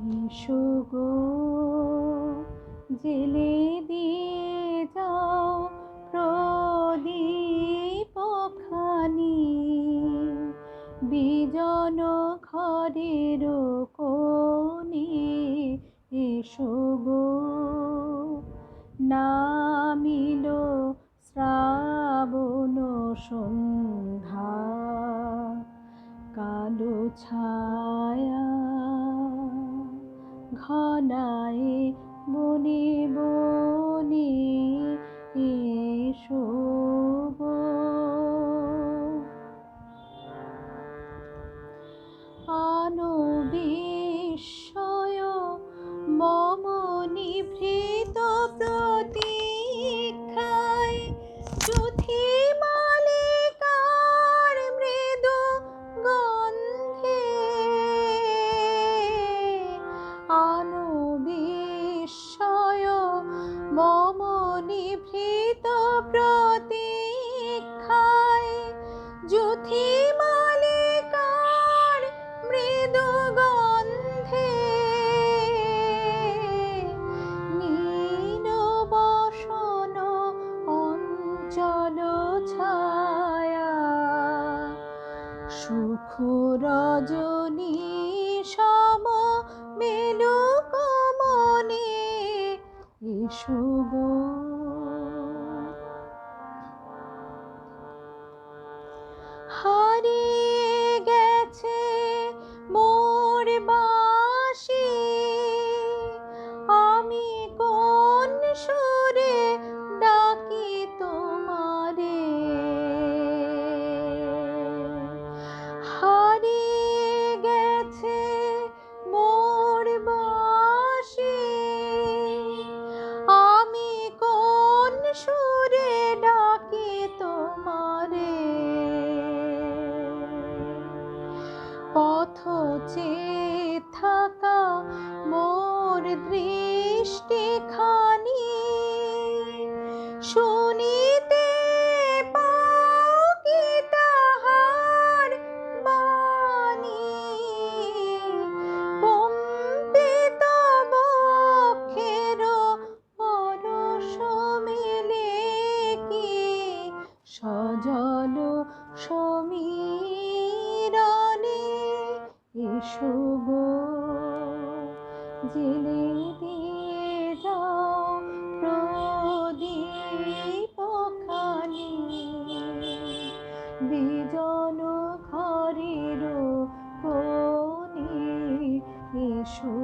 এসো গো, জেলে দিয়ে যাও প্রদীপ খানি। বিজন ঘরের কোণে এসো গো, নামিল শ্রাবণ সন্ধ্যা। কালো ছায়া ঘনায় বনে বনে এসো। ছায়া সুখ রজনী সম মেনু কমনে এসো তোমারে। পথ চেয়ে থাকা মোর দৃষ্টিখানি শুভ জিলি দিয়ে যাও বিজন ঘরের কোনি এসো।